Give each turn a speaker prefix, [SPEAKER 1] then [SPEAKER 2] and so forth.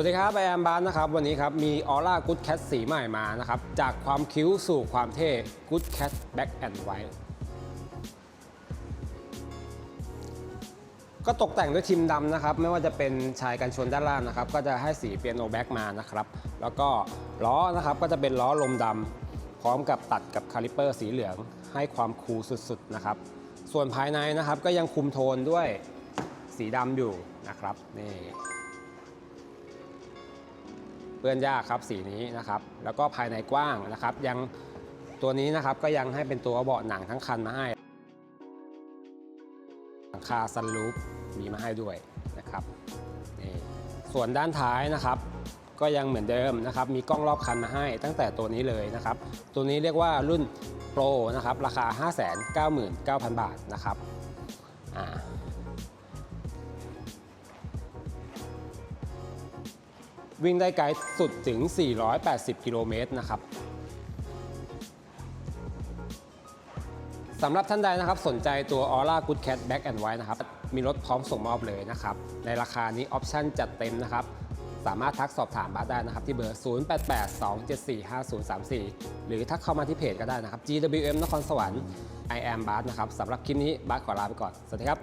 [SPEAKER 1] วัสดีครับไอแอมบานนะครับวันนี้ครับมีออร่ากู d แคทสีใหม่มานะครับจากความคิ้วสู่ความเท่กู d แคทแบ็กแอนด์ไวท์ก็ตกแต่งด้วยทิมดำนะครับ ไม่ว่าจะเป็นชายกันชนด้านล่างนะครับ ก็จะให้สีเปียโนแบ็กมานะครับ แล้วก็ล้อนะครับก็จะเป็นล้อลมดำพร้อมกับตัดกับคาลิเปอร์สีเหลืองให้ความคูลสุดๆนะครับ ส่วนภายในนะครับก็ยังคุมโทนด้วยสีดำอยู่นะครับนี่ เปื้อนยากครับสีนี้นะครับแล้วก็ภายในกว้างนะครับ ยังตัวนี้นะครับก็ยังให้เป็นตัวเบาะหนังทั้งคันมาให้หลังคาซันรูฟมีมาให้ด้วยนะครับนี่ส่วนด้านท้ายนะครับ ก็ยังเหมือนเดิมนะครับ มีกล้องรอบคันมาให้ตั้งแต่ตัวนี้เลยนะครับ ตัวนี้เรียกว่ารุ่นโปรนะครับราคา 599,000 บาทนะครับอ่า วิ่งได้ไกลสุดถึง 480 กิโลเมตรนะครับสำหรับท่านใดนะครับสนใจตัว Aura Good Cat Black and White นะครับ มีรถพร้อมส่งมอบเลยนะครับ ในราคานี้ออปชั่นจัดเต็มนะครับ สามารถทักสอบถามบาสได้นะครับ ที่เบอร์ 0882745034 หรือทักเข้ามาที่เพจก็ได้นะครับ GWM นครสวรรค์ I am บาสนะครับสำหรับคลิปนี้บาสขอลาไปก่อน สวัสดีครับ